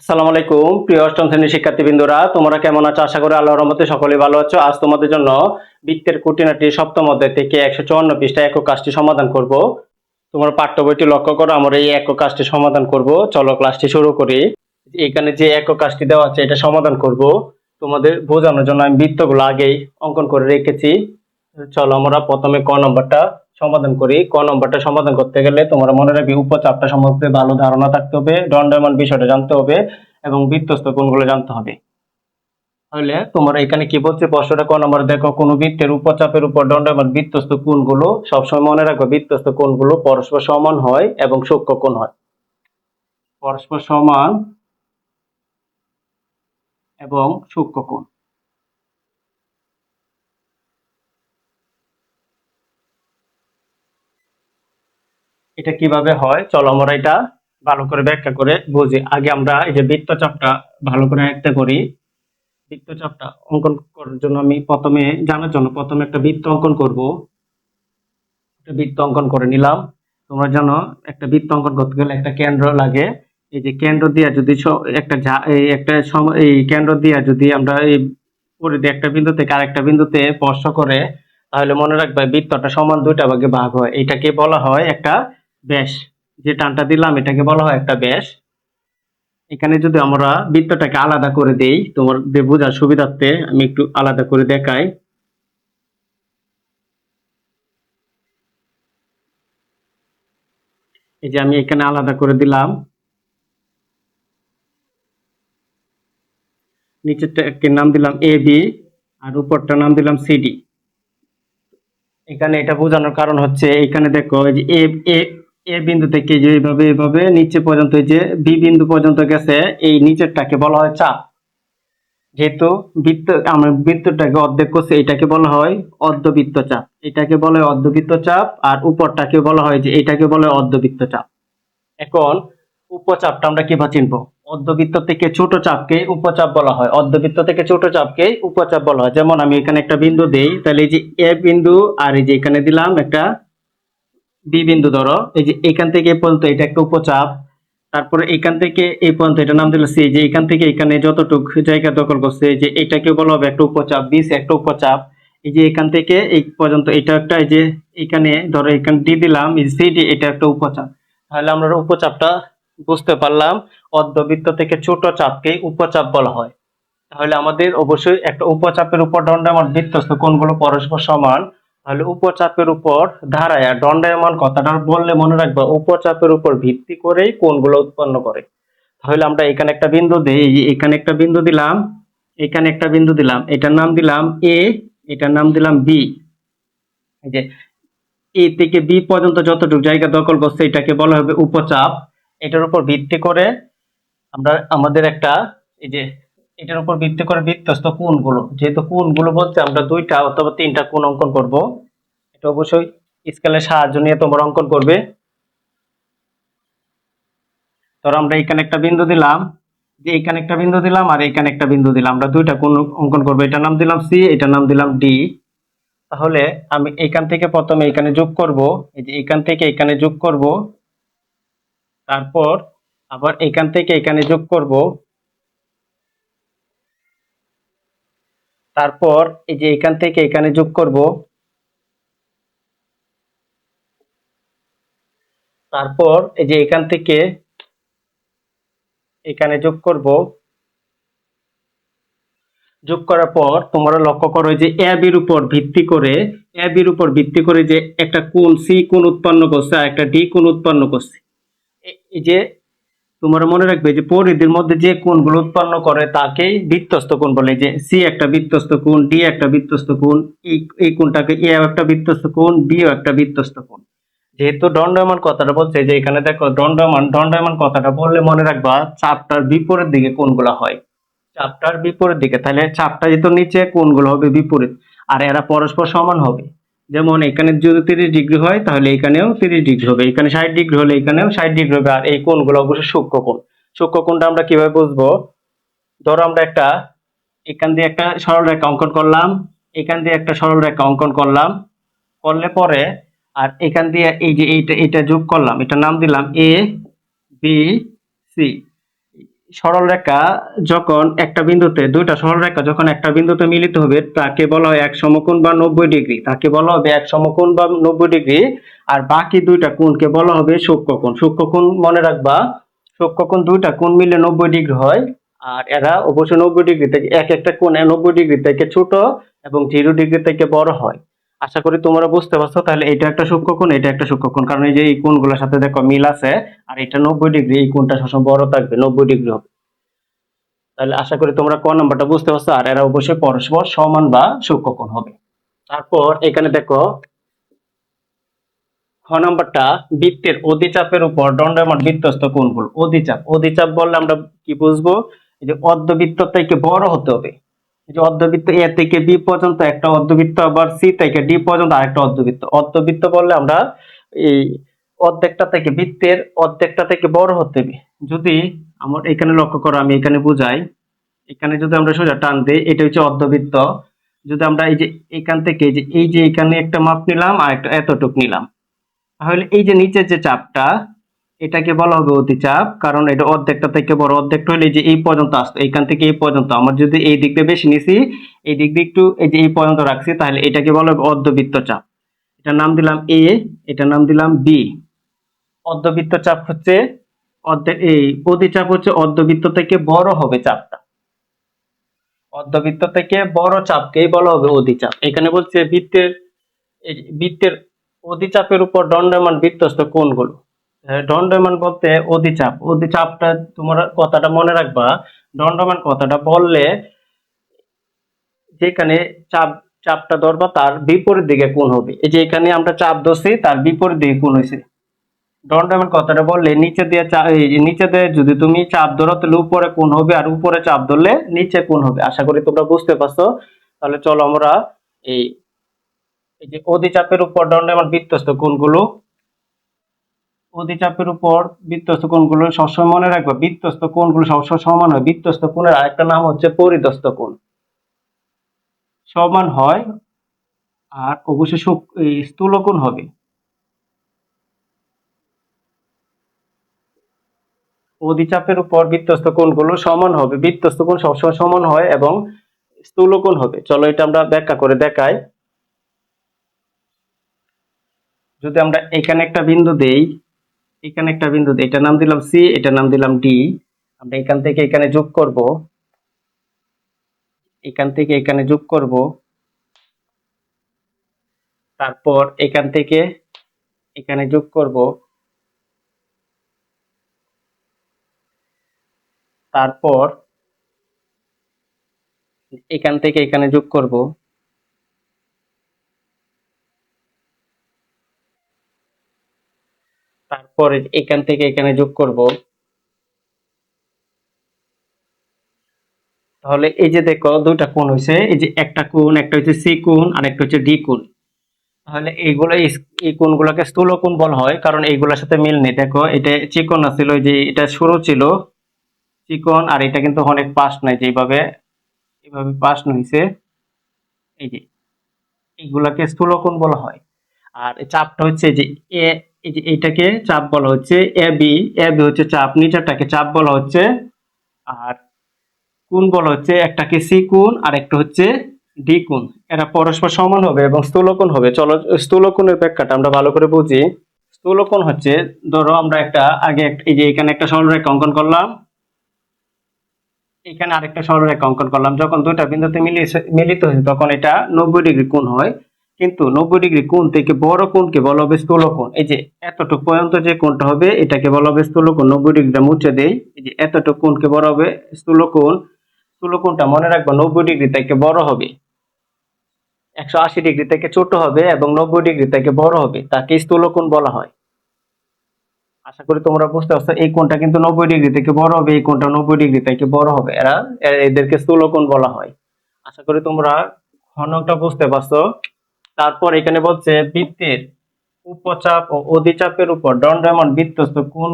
আসসালামু আলাইকুম, প্রিয় অষ্টম শ্রেণির শিক্ষার্থীবৃন্দরা, তোমরা কেমন আছো? আশা করি আল্লাহর রহমতে সকলে ভালো আছো। আজ তোমাদের জন্য বৃত্তের খুঁটিনাটি সপ্তম অধ্যায় থেকে একশো চুয়ান্ন পৃষ্ঠা একক কাজটি সমাধান করব। তোমার পাঠ্য বইটি লক্ষ্য করো, আমরা এই একক কাজটি সমাধান করব। চলো ক্লাসটি শুরু করি। এখানে যে একক কাজটি দেওয়া আছে, এটা সমাধান করব। তোমাদের বোঝানোর জন্য আমি বৃত্তগুলো আগেই অঙ্কন করে রেখেছি। চলো আমরা প্রথমে ক নম্বরটা সমাধান করি। ক নম্বরটা সমাধান করতে গেলে তোমরা মনে রাখবে উপচাপটা সম্পর্কে ভালো ধারণা থাকতে হবে, দণ্ডায়মান বিষয়টা জানতে হবে এবং বৃত্তস্ত কোণগুলো জানতে হবে। তাহলে তোমরা এখানে কি বলছে? প্রশ্নটা ক নম্বর দেখো, কোন বৃত্তের উপচাপের উপর দণ্ডায়মান বৃত্তস্ত কোণগুলো সবসময় মনে রাখবে বৃত্তস্ত কোণগুলো পরস্পর সমান হয় এবং সূক্ষ্ম কোণ হয়। পরস্পর সমান এবং সূক্ষ্ম কোণ। এটা কীভাবে হয়? চলো আমরা এটা ভালো করে ব্যাখ্যা করে বুঝি। আগে আমরা এই যে বৃত্তচাপটা ভালো করে একটা করি। বৃত্তচাপটা অঙ্কন করার জন্য আমি প্রথমে, জানার জন্য প্রথমে একটা বৃত্ত অঙ্কন করব। একটা বৃত্ত অঙ্কন করে নিলাম। তোমরা জানো, একটা বৃত্ত অঙ্কন করতে গেলে একটা কেন্দ্র লাগে। এই যে কেন্দ্র দিয়ে যদি একটা এই একটা এই কেন্দ্র দিয়ে যদি আমরা এই পরিধি একটা বিন্দু থেকে আরেকটা বিন্দুতে স্পর্শ করে, তাহলে মনে রাখবে বৃত্তটা সমান দুইটা ভাগে ভাগ হয়। এটাকে বলা হয় একটা ব্যাস, যে টানটা দিলাম, এটাকে বলা হয় একটা ব্যাস। এখানে যদি আমরা বৃত্তটাকে আলাদা করে দেই, তোমাদের বোঝার সুবিধার্থে আমি একটু আলাদা করে দেখাই। এই যে আমি এখানে আলাদা করে দিলাম। নিচেরটাকে নাম দিলাম এ বি আর উপরটার নাম দিলাম সিডি এখানে এটা বোঝানোর কারণ হচ্ছে, এখানে দেখো, এই যে এ এ বিন্দু থেকে যে এইভাবে এইভাবে নিচে পর্যন্ত যে বি বিন্দু পর্যন্ত গেছে, এই নিচেরটাকে বলা হয় চাপ। যেহেতু বৃত্ত, আমরা বৃত্তটাকে অর্ধেক করছে, এটাকে বলা হয় অর্ধবৃত্ত চাপ। এটাকে বলা অর্ধবৃত্ত চাপ, আর উপরটাকে বলা হয় যে এটাকে বলা অর্ধবৃত্ত চাপ। এখন উপচাপটা আমরা কীভাবে চিনবো? অর্ধবৃত্ত থেকে ছোট চাপকে উপচাপ বলা হয়। অর্ধবৃত্ত থেকে ছোট চাপকে উপচাপ বলা হয়। যেমন আমি এখানে একটা বিন্দু দেই, তাহলে এই যে এ বিন্দু আর এই যে এখানে দিলাম একটা বি বিন্দু ধরো, এই যে এখান থেকে এ পর্যন্ত এটা একটা উপচাপ, তারপরে এখান থেকে এই পর্যন্ত এটা নাম দিল সি যে এখান থেকে এখানে যতটুক জায়গা দখল করছে যে এটাকে বলা হবে একটা উপচাপ, বি একটা উপচাপ, এই যে এখান থেকে এই পর্যন্ত এটা একটা, এই যে এখানে ধরো এখানে ডি দিলাম সি ডি, এটা একটা উপচাপ। তাহলে আমরা উপচাপটা বুঝতে পারলাম, অর্ধবৃত্ত থেকে ছোট চাপকে উপচাপ বলা হয়। তাহলে আমাদের অবশ্যই একটা উপচাপের উপর দণ্ডায়মান বৃত্তস্থ কোণগুলো পরস্পর সমান তাহলে উপচাপের উপর ধারায় আর দণ্ডায়মান কথাটা বললে মনে রাখবে উপচাপের উপর ভিত্তি করেই কোণগুলো উৎপন্ন করে। তাহলে আমরা এখানে একটা বিন্দু দিই, এখানে একটা বিন্দু দিলাম, এখানে একটা বিন্দু দিলাম, এটার নাম দিলাম এ এটার নাম দিলাম বি এই যে এ থেকে বি পর্যন্ত যতটুকু জায়গা দখল করছে, এটাকে বলা হবে উপচাপ। এটার উপর ভিত্তি করে আমরা, আমাদের একটা এই যে এটার উপর ভিত্তি করে বৃত্তস্থ কোণগুলো। যেহেতু কোণগুলো বলতে আমরা দুইটা অথবা তিনটা কোণ অঙ্কন করব, এটা অবশ্যই স্কেলের সাহায্য নিয়ে তোমরা অঙ্কন করবে। ধরো আমরা এখানে একটা বিন্দু দিলাম যে এখানে একটা বিন্দু দিলাম আর এখানে একটা বিন্দু দিলাম। আমরা দুইটা কোণ অঙ্কন করব। এটার নাম দিলাম সি এটার নাম দিলাম ডি তাহলে আমি এখান থেকে প্রথমে এখানে যোগ করব, এই যে এখান থেকে এখানে যোগ করব, তারপর আবার এখান থেকে এখানে যোগ করব তারপর এই যে এখান থেকে এখানে যোগ করব। তারপর এই যে এখান থেকে এখানে যোগ করব। যোগ করার পর তোমরা লক্ষ্য করো যে অ্যাবির উপর ভিত্তি করে অ্যাবির উপর ভিত্তি করে যে একটা কোণ সি কোণ উৎপন্ন করছে আর একটা ডি কোণ উৎপন্ন করছে। এই যে তোমরা মনে রাখবে যে পরিধির মধ্যে যে কোণগুলো উৎপন্ন করে তাকেই বৃত্তস্থ কোণ বলে। যে সি একটা বৃত্তস্থ কোণ ডি একটা বৃত্তস্থ কোণ এই এই কোণটাকে এ একটা বৃত্তস্থ কোণ বিও একটা বৃত্তস্থ কোণ। যেহেতু দণ্ডায়মান কথাটা বলছে যে এখানে দেখো দণ্ডায়মান দণ্ডায়মান কথাটা বললে মনে রাখবা চাপটার বিপরীত দিকে কোণগুলো হয়। চাপটার বিপরীত দিকে, তাহলে চাপটা যেহেতু নিচে, কোণগুলো হবে বিপরীত। আর এরা পরস্পর সমান হবে। যেমন এখানে যদি তিরিশ ডিগ্রি হয়, তাহলে এখানেও তিরিশ ডিগ্রি হবে। এখানে ষাট ডিগ্রি হলে এখানেও ষাট ডিগ্রি হবে। আর এই কোণগুলো অবশ্যই সূক্ষ্ম কোণ। সূক্ষ্ম কোণটা আমরা কীভাবে বুঝব? ধরো আমরা একটা, এখান দিয়ে একটা সরল রেখা অঙ্কন করলাম। এখান দিয়ে একটা সরল রেখা অঙ্কন করলাম। করলে পরে, আর এখান দিয়ে এই যে এইটা এটা যোগ করলাম এটা নাম দিলাম এ বি সি সরল রেখা যখন একটা বিন্দুতে, দুইটা সরল রেখা যখন একটা বিন্দুতে মিলিত হবে, তাকে বলা হয় এক সমকোণ বা নব্বই ডিগ্রি। তাকে বলা হবে এক সমকোণ বা নব্বই ডিগ্রি, আর বাকি দুইটা কোণকে বলা হবে সূক্ষ্মকোণ। সূক্ষ্মকোণ মনে রাখবা, সূক্ষ্মকোণ দুইটা কোণ মিলে নব্বই ডিগ্রি হয়, আর এরা অবশ্যই নব্বই ডিগ্রি থেকে, এক একটা কোণ নব্বই ডিগ্রি থেকে ছোট এবং জিরো ডিগ্রি থেকে বড় হয়। আশা করি তোমরা বুঝতে পারছ, তাহলে এটা একটা সূক্ষ্মকোণ এটা একটা সূক্ষ্মকোণ কারণ এই যে এই কোণগুলোর সাথে দেখো মিল আছে, আর এটা নব্বই ডিগ্রি, এই কোণটা সবসময় বড় থাকবে, নব্বই ডিগ্রি হবে। তাহলে আশা করি তোমরা ক নাম্বারটা বুঝতে পারছ, আর এরা অবশ্যই পরস্পর সমান বা সূক্ষ্মকোণ হবে। তারপর এখানে দেখো, খ নাম্বারটা বৃত্তের অধিচাপের উপর দণ্ডায়মান বৃত্তস্থ কোণগুলো। অধিচাপ অধিচাপ বললে আমরা কি বুঝব? এই যে অর্ধবৃত্ত থেকে বড় হতে হবে। যে অর্ধবৃত্ত এ থেকে বি পর্যন্ত একটা অর্ধবৃত্ত আবার সি থেকে ডি পর্যন্ত আরেকটা অর্ধবৃত্ত। অর্ধবৃত্ত বললে আমরা এই অর্ধেকটা থেকে বৃত্তের অর্ধেকটা থেকে বড় হতে হবে। যদি আমার এখানে লক্ষ্য করো, আমি এখানে বুঝাই। এখানে যদি আমরা সোজা টান দিই, এটা হচ্ছে অর্ধবৃত্ত। যদি আমরা এই যে এখান থেকে যে, এই যে এখানে একটা মাপ নিলাম আর একটা এতটুক নিলাম। তাহলে এই যে নিচের যে চাপটা এটাকে বলা হবে অতিচাপ কারণ এটা অর্ধেকটা থেকে বড় অর্ধেকটা হলে যে এই পর্যন্ত আসতো, এইখান থেকে এই পর্যন্ত। আমার যদি এই দিকটা বেশি নিছি, এই দিক দিয়ে একটু এই যে এই পর্যন্ত রাখছি, তাহলে এটাকে বলা হবে অর্ধবৃত্ত চাপ। এটার নাম দিলাম এ এটার নাম দিলাম বি অর্ধবৃত্ত চাপ হচ্ছে অর্ধেক এই অতিচাপ হচ্ছে অর্ধবৃত্ত থেকে বড় হবে চাপটা। অর্ধবৃত্ত থেকে বড় চাপকেই বলা হবে অধিচাপ এখানে বলছে বৃত্তের বৃত্তের অধিচাপের উপর দণ্ডায়মান বৃত্তস্থ কোণগুলো আহ, দণ্ডায়মান বলতে অধিচাপ। অধিচাপটা তোমার কথাটা মনে রাখবা। দণ্ডায়মান কথাটা বললে যেখানে চাপ চাপটা ধরবা তার বিপরীত দিকে কোন হবে। এই যে এখানে আমরা চাপ ধরছি তার বিপরীত দিকে কোন হয়েছে। দণ্ডায়মান কথাটা বললে নিচে দিয়ে নিচে দিয়ে যদি তুমি চাপ ধরো তাহলে উপরে কোন হবে আর উপরে চাপ ধরলে নিচে কোন হবে। আশা করি তোমরা বুঝতে পারছ। তাহলে চলো আমরা এই যে অধিচাপের উপর দণ্ডায়মান বৃত্তস্থ কোণগুলো অধিচাপের উপর বৃত্তস্থ কোণগুলো সবসময় মনে রাখবে বৃত্তস্থ কোণগুলো সবসময় সমান হয়। বৃত্তস্থ কোণের আরেকটা নাম হচ্ছে পরিদস্থ কোণ। সমান হয় আর অবশ্যই স্থূল কোণ হবে। অধিচাপের উপর বৃত্তস্থ কোণগুলো সমান হবে। বৃত্তস্থ কোণ সবসময় সমান হয় এবং স্থূল কোণ হবে। চলো এটা আমরা ব্যাখ্যা করে দেখাই। যদি আমরা এখানে একটা বিন্দু দেই এখানে একটা বিন্দু এটা নাম দিলাম সি এটার নাম দিলাম ডি আমরা এখান থেকে এখানে যোগ করব। এখান থেকে এখানে যোগ করব। তারপর এখান থেকে এখানে যোগ করব। তারপর এখান থেকে এখানে যোগ করব। তারপরে এখান থেকে এখানে যোগ করব। তাহলে এই যে দেখো, দুইটা কোণ হয়েছে এই যে একটা কোণ, একটা হচ্ছে সি কোণ, আর একটা হচ্ছে ডি কোণ। তাহলে এইগুলো এই- কোণগুলোকে স্থূল কোণ বলা হয়, কারণ এইগুলোর সাথে মিল নেই। দেখো, এটা চিকন ওই যে এটা সরু ছিল চিকন আর এটা কিন্তু অনেক পাশ নাই, যেভাবে এইভাবে পাশ হয়েছে এই যে, এইগুলাকে স্থূল কোণ বলা হয়। আর চাপটা হচ্ছে যে এ এইটাকে চাপ বলা হচ্ছে এ বি এ বি হচ্ছে চাপ, নিচেরটাকে চাপ বলা হচ্ছে। আর কোন বলা হচ্ছে একটাকে সি কোণ আর একটা হচ্ছে ডি কোণ। এরা পরস্পর সমান হবে এবং স্থূলকোণ হবে। চলো, স্থূলকোণের ব্যাখ্যাটা আমরা ভালো করে বুঝি। স্থূলকোণ হচ্ছে, ধরো আমরা একটা আগে এই যে এখানে একটা সরলরেখা অঙ্কন করলাম। এখানে আরেকটা সরলরেখা অঙ্কন করলাম। যখন দুইটা বিন্দুতে মিলিত হয়েছে, তখন এটা নব্বই ডিগ্রি কোণ হয়। কিন্তু নব্বই ডিগ্রি কোণ থেকে বড় কোণকে বলা হবে স্থূলকোণ এই যে এতটুকু পর্যন্ত যে কোণটা হবে, এটাকে বলা হবে স্থূলকোণ নব্বই ডিগ্রিটা মুছে দেই। এই যে এতটুকু কোণকে বলা হবে স্থূলকোণ স্থূলকোণটা মনে রাখব নব্বই ডিগ্রি থেকে বড় হবে। একশো আশি ডিগ্রি থেকে ছোট হবে এবং নব্বই ডিগ্রি থেকে বড় হবে, তাকে স্থূলকোণ বলা হয়। আশা করি তোমরা বুঝতে পারছ, এই কোণটা কিন্তু নব্বই ডিগ্রি থেকে বড় হবে, এই কোণটা নব্বই ডিগ্রি থেকে বড় হবে। এরা এদেরকে স্থূলকোণ বলা হয়। আশা করি তোমরা ঘনকটা বুঝতে পারছ। তারপর এখানে বলছে বৃত্তের উপচাপ ও অধিচাপের উপর দণ্ডায়মান বৃত্তস্থ কোন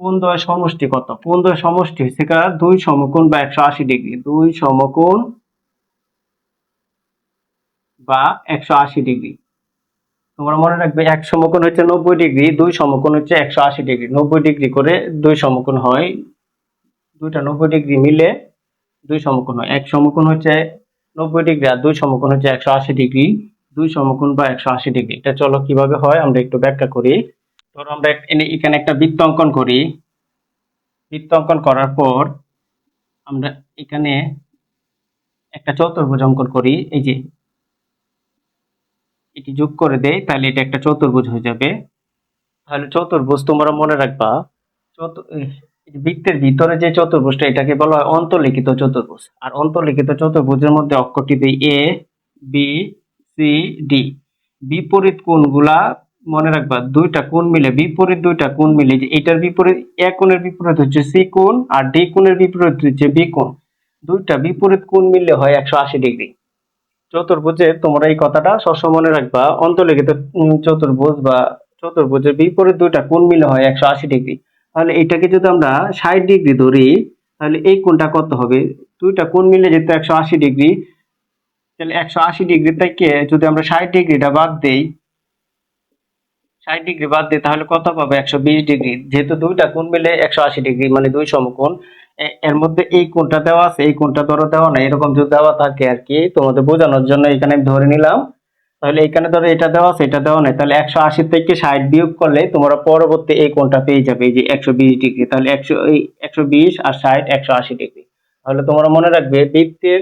কোন দ্বয় সমষ্টি কত? কোন দ্বয় সমষ্টি হচ্ছে দুই সমকোণ বা একশো আশি ডিগ্রি। দুই সমকোণ বা একশো আশি ডিগ্রি। তোমরা মনে রাখবে এক সমকোণ হচ্ছে নব্বই ডিগ্রি, দুই সমকোণ হচ্ছে একশো আশি ডিগ্রি। নব্বই ডিগ্রি করে দুই সমকোণ হয়, দুইটা নব্বই ডিগ্রি মিলে দুই সমকোণ হয়। এক সমকোণ হচ্ছে নব্বই ডিগ্রি আর দুই সমকোণ হচ্ছে একশো আশি ডিগ্রি। দুই সমকোণ বা একশো আশি ডিগ্রি। এটা চলো কীভাবে হয়, আমরা একটু ব্যাখ্যা করি। ধরো আমরা এখানে একটা বৃত্ত অঙ্কন করি। বৃত্ত অঙ্কন করার পর আমরা এখানে একটা চতুর্ভুজ অঙ্কন করি। এই যে এটি যোগ করে দেয় তাহলে এটা একটা চতুর্ভুজ হয়ে যাবে। তাহলে চতুর্ভুজ তোমরা মনে রাখবা বৃত্তের ভিতরে যে চতুর্ভুজটা, এটাকে বলা হয় অন্তর্লিখিত চতুর্ভুজ। আর অন্তর্লিখিত চতুর্ভুজের মধ্যে অক্ষরটি দিই এ বি সি ডি বিপরীত কোণগুলা মনে রাখবা, দুইটা কোণ মিলে, বিপরীত দুইটা কোণ মিলে যে এটার বিপরীত, এ কোণের বিপরীত হচ্ছে সি কোণ আর ডি কোণের বিপরীত হচ্ছে বি কোণ। দুইটা বিপরীত কোণ মিললে হয় একশো আশি ডিগ্রি। চতুর্ভুজে তোমরা এই কথাটা সবসময় মনে রাখবা, অন্তর্লিখিত চতুর্ভুজ বা চতুর্ভুজের বিপরীত দুইটা কোণ মিলে হয় একশো আশি ডিগ্রি। তাহলে এটাকে যদি আমরা ষাট ডিগ্রি ধরি, তাহলে এই কোণটা কত হবে? দুইটা কোণ মিলে যেহেতু একশো আশি ডিগ্রি তাহলে একশো আশি ডিগ্রি থেকে যদি আমরা ষাট ডিগ্রিটা বাদ দেই, ষাট ডিগ্রি বাদ দিই তাহলে কত পাবো? একশো বিশ ডিগ্রি যেহেতু দুইটা কোণ মিলে একশো আশি ডিগ্রি মানে দুই সমকোণ এর মধ্যে এই কোণটা দেওয়া আছে, এই কোণটা ধরো দেওয়া না এরকম যদি দেওয়া থাকে আর কি, তোমাদের বোঝানোর জন্য এখানে আমি ধরে নিলাম। তাহলে এখানে ধরো এটা দেওয়া আছে, এটা দেওয়া নাই, তাহলে একশো আশি থেকে ষাট বিয়োগ করলে তোমরা পরবর্তী এই কোণটা পেয়ে যাবে, এই যে একশো বিশ ডিগ্রি তাহলে একশো, এই একশো বিশ আর ষাট, একশো আশি ডিগ্রি তাহলে তোমরা মনে রাখবে বৃত্তের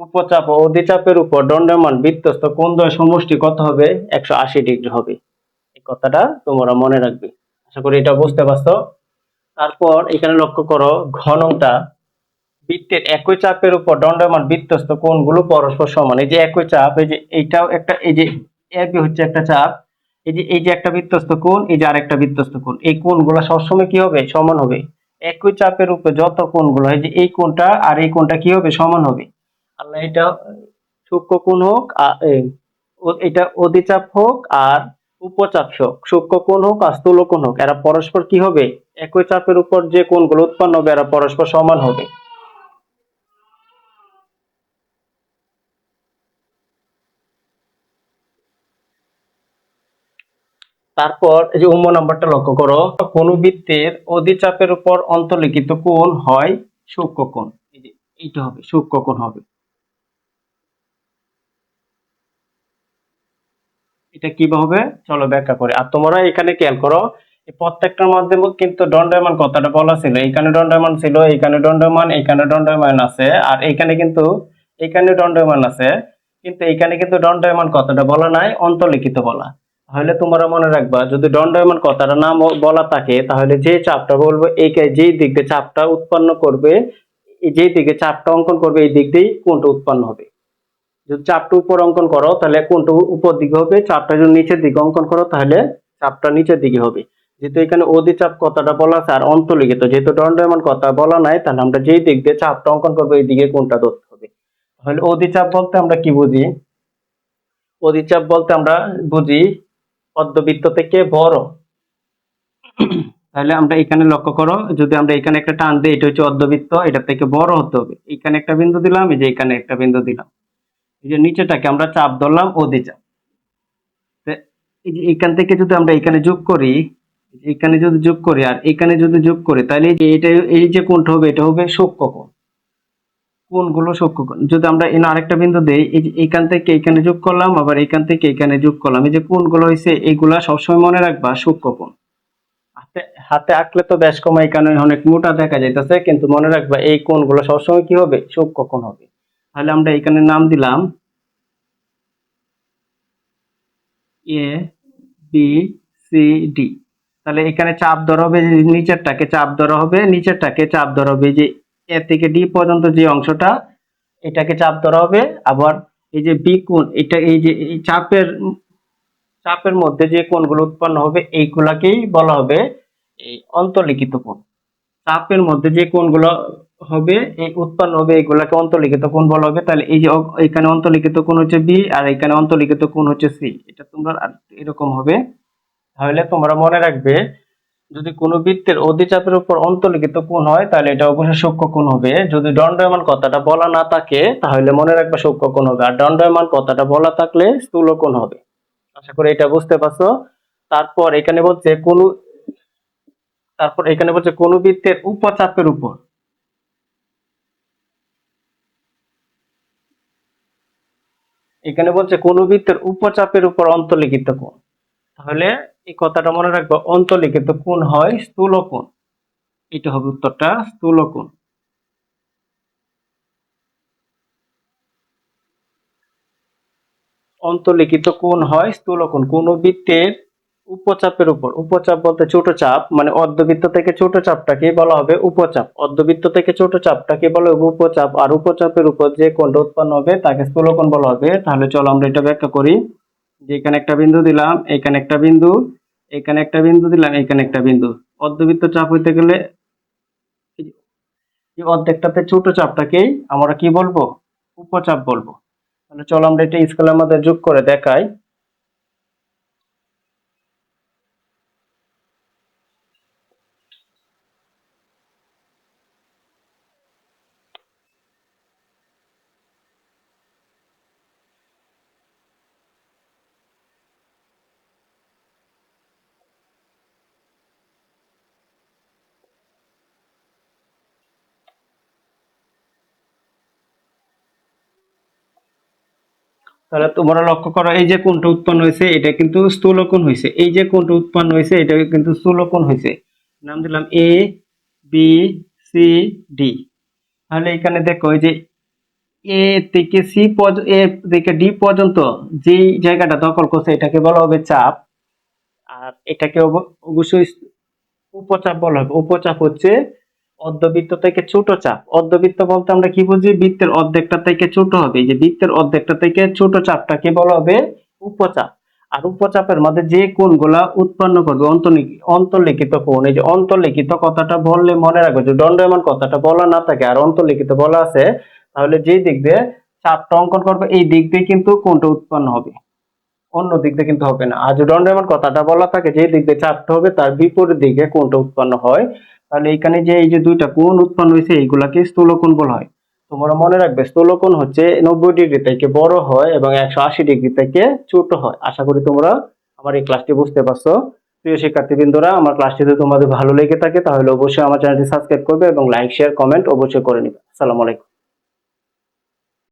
উপচাপ ও অধিচাপের উপর দণ্ডমান বৃত্তস্থ কোণদ্বয় সমষ্টি কত হবে? একশো আশি ডিগ্রি হবে। এই কথাটা তোমরা মনে রাখবে। আশা করি এটা বুঝতে পারছ। তারপর এখানে লক্ষ্য করো ঘনটা বৃত্তের একই চাপের উপর দণ্ডমান বৃত্তস্থ কোণগুলো পরস্পর সমান। এই যে একই চাপ, এই যে এইটাও একটা, এই যে একই হচ্ছে একটা চাপ, এই যে এই যে একটা বৃত্তস্থ কোণ, এই যে আরেকটা বৃত্তস্থ কোণ। এই কোণগুলো সবসময় কি হবে? সমান হবে। একই চাপের উপর যত কোণগুলো, এই যে এই কোণটা আর এই কোণটা কি হবে? সমান হবে। আল্লাহ এটা সূক্ষ্ম কোণ হোক এটা অধিচাপ হোক আর উপচাপ হোক, সূক্ষ্ম কোণ হোক আর স্থূল কোণ হোক, এরা পরস্পর কি হবে? একই চাপের উপর যে কোণগুলো উৎপন্ন হবে, এরা পরস্পর সমান হবে। তারপর এই যে উম্ম নাম্বারটা লক্ষ্য করো কোন বৃত্তের অধিচাপের উপর অন্তর্লিখিত কোণ হয় সূক্ষ্ম কোণ। এইটা হবে, সূক্ষ্ম কোণ হবে। এটা কীভাবে চলো ব্যাখ্যা করে। আর তোমরা এখানে খেয়াল করো প্রত্যেকটার মধ্যে কিন্তু দণ্ডায়মান কথাটা বলা ছিল। এখানে দণ্ডায়মান ছিল এখানে দণ্ডায়মান এখানে দণ্ডায়মান আছে। আর এখানে কিন্তু এখানে দণ্ডায়মান আছে। কিন্তু এখানে কিন্তু দণ্ডায়মান কথাটা বলা নাই, অন্তর্লিখিত বলা। তাহলে তোমরা মনে রাখবা, যদি দণ্ডায়মান কথাটা না বলা থাকে, তাহলে যে চাপটা বলব, এই যেই দিক দিয়ে চাপটা উৎপন্ন করবে যেই দিকে চাপটা অঙ্কন করবে, এই দিক দিয়েই কোনটা উৎপন্ন হবে? যদি চাপটা উপর অঙ্কন করো, তাহলে কোনটা উপর দিকে হবে? চাপটা যদি নিচের দিকে অঙ্কন করো, তাহলে চাপটা নিচের দিকে হবে। যেহেতু এখানে অধিচাপ কথাটা বলা আছে আর অন্তর্লিখিত, যেহেতু দণ্ডায়মান কথা বলা নাই, তাহলে আমরা যেই দিক দিয়ে চাপটা অঙ্কন করব, এই দিকে কোনটা ধরতে হবে? তাহলে অধিচাপ বলতে আমরা কি বুঝি? অধিচাপ বলতে আমরা বুঝি পদ্মবৃত্ত থেকে বড়। তাহলে আমরা এখানে লক্ষ্য করো, যদি আমরা এখানে একটা টান দিই, এটা হচ্ছে অর্ধবৃত্ত, এটা থেকে বড় হতে হবে। এখানে একটা বিন্দু দিলাম, এই যে এখানে একটা বিন্দু দিলাম। এই যে নিচেটাকে আমরা চাপ ধরলাম এই যে এখান থেকে যদি আমরা এখানে যোগ করি এখানে যদি যোগ করি আর এখানে যদি যোগ করি, তাহলে এটা, এই যে কোণটা হবে, এটা হবে সূক্ষ্ম কোণ। কোণগুলো সূক্ষ্ম কোণ। যদি আমরা এখানে আরেকটা বিন্দু দেই, এই যে এখান থেকে এখানে যোগ করলাম, আবার এখান থেকে এখানে যোগ করলাম, এই যে কোণগুলো হয়েছে এইগুলা সবসময় মনে রাখবা সূক্ষ্ম কোণ। হাতে হাতে আঁকলে তো বেশ কম এখানে অনেক মোটা দেখা যাইতেছে, কিন্তু মনে রাখবা এই কোণগুলো সবসময় কি হবে? সূক্ষ্ম কোণ হবে। তাহলে আমরা এখানে নাম দিলাম এ বি সি ডি তাহলে এখানে চাপ ধরা হবে যে নিচেরটাকে চাপ ধরা হবে, নিচেরটাকে চাপ ধরা হবে। যে এ থেকে ডি পর্যন্ত যে অংশটা, এটাকে চাপ ধরা হবে। আবার এই যে বি কোণ, এটা এই যে এই চাপের চাপের মধ্যে যে কোণগুলো উৎপন্ন হবে, এইগুলাকেই বলা হবে এই অন্তর্লিখিত কোণ। চাপের মধ্যে যে কোণগুলো হবে, এই উৎপন্ন হবে, এগুলাকে অন্তর্লিখিত কোণ বলা হবে। তাহলে এই যে এখানে অন্তর্লিখিত কোণ হচ্ছে বি আর এখানে অন্তর্লিখিত কোণ হচ্ছে সি এটা তোমরা এরকম হবে। তাহলে তোমরা মনে রাখবে, যদি কোনো বৃত্তের অধিচাপের উপর অন্তর্লিখিত কোণ হয়, তাহলে এটা অবশ্যই সূক্ষ্ম কোণ হবে। যদি দণ্ডায়মান কথাটা বলা না থাকে, তাহলে মনে রাখবে সূক্ষ্ম কোণ হবে। আর দণ্ডায়মান কথাটা বলা থাকলে স্থূল কোণ হবে। আশা করি এটা বুঝতে পারছ। তারপর এখানে বলছে কোন, তারপর এখানে বলছে কোন বৃত্তের উপচাপের উপর। এখানে বলছে, কোন বৃত্তের উপচাপের উপর অন্তলিখিত কোন তাহলে এই কথাটা মনে রাখব অন্তলিখিত কোন হয় স্থূল কোণ। এটা হবে উত্তরটা, স্থূল কোণ। অন্তলিখিত কোন হয় স্থূল কোণ। কোন বৃত্তের উপচাপের উপর, উপচাপ বলতে ছোট চাপ মানে অর্ধবৃত্ত থেকে ছোট চাপটাকে বলা হবে উপচাপ। অর্ধবৃত্ত থেকে ছোট চাপটাকে বলা হবে উপচাপ, আর উপচাপের উপর যে কোণটা উৎপন্ন হবে তাকে স্থূলকোণ বলা হবে। তাহলে চলো আমরা এটা ব্যাখ্যা করি। যে এখানে একটা বিন্দু দিলাম, এখানে একটা বিন্দু, এখানে একটা বিন্দু দিলাম, এখানে একটা বিন্দু। অর্ধবৃত্ত চাপ হইতে গেলে এই- অর্ধেকটাতে ছোট চাপটাকেই আমরা কি বলব? উপচাপ বলব। তাহলে চলো আমরা এটা স্কেলের মধ্যে যোগ করে দেখাই। তাহলে তোমরা লক্ষ্য করো, এই যে কোণটা উৎপন্ন হয়েছে, এটা কিন্তু স্থূলকোণ হয়েছে। এই যে কোণটা উৎপন্ন হয়েছে, এটা কিন্তু স্থূলকোণ হয়েছে। নাম দিলাম এ বি সি ডি তাহলে এখানে দেখো, এই যে এ থেকে সি এ থেকে ডি পর্যন্ত যে জায়গাটা দখল করছে, এটাকে বলা হবে চাপ। আর এটাকে অব- অবশ্যই উপচাপ বলা হবে। উপচাপ হচ্ছে অর্ধবৃত্ত থেকে ছোট চাপ। অর্ধবৃত্ত বলতে আমরা কি বুঝি? বৃত্তের অর্ধেকটা থেকে ছোট হবে। যে বৃত্তের অর্ধেকটা থেকে ছোট চাপটাকে বলা হবে উপচাপ। আর উপচাপের মধ্যে যে কোণগুলা উৎপন্ন করবে অন্তর্লিখিত কোণ, এই যে অন্তর্লিখিত কথাটা বললে মনে রাখবে যে দণ্ডায়মান কথাটা বলা না থাকে, আর অন্তর্লিখিত বলা আছে, তাহলে যে দিক দিয়ে চাপটা অঙ্কন করবে, এই দিক দিয়ে কিন্তু কোণটা উৎপন্ন হবে। অন্য দিক দিয়ে কিন্তু হবে না। আর যদি দণ্ডায়মান কথাটা বলা থাকে, যে দিক দিয়ে চাপটা হবে, তার বিপরীত দিকে কোণটা উৎপন্ন হয়। তাহলে এখানে যে এই যে দুইটা কোণ উৎপন্ন হয়েছে, এইগুলাকে স্থূলকোণ বলা হয়। তোমরা মনে রাখবে, স্থূলকোণ হচ্ছে নব্বই ডিগ্রি থেকে বড় হয় এবং একশো আশি ডিগ্রি থেকে ছোট হয়। আশা করি তোমরা আমার এই ক্লাসটি বুঝতে পারছ। প্রিয় শিক্ষার্থীবৃন্দরা, আমার ক্লাসটি যদি তোমাদের ভালো লেগে থাকে, তাহলে অবশ্যই আমার চ্যানেলটি সাবস্ক্রাইব করবে এবং লাইক, শেয়ার, কমেন্ট অবশ্যই করে নিবে। আসসালামু আলাইকুম।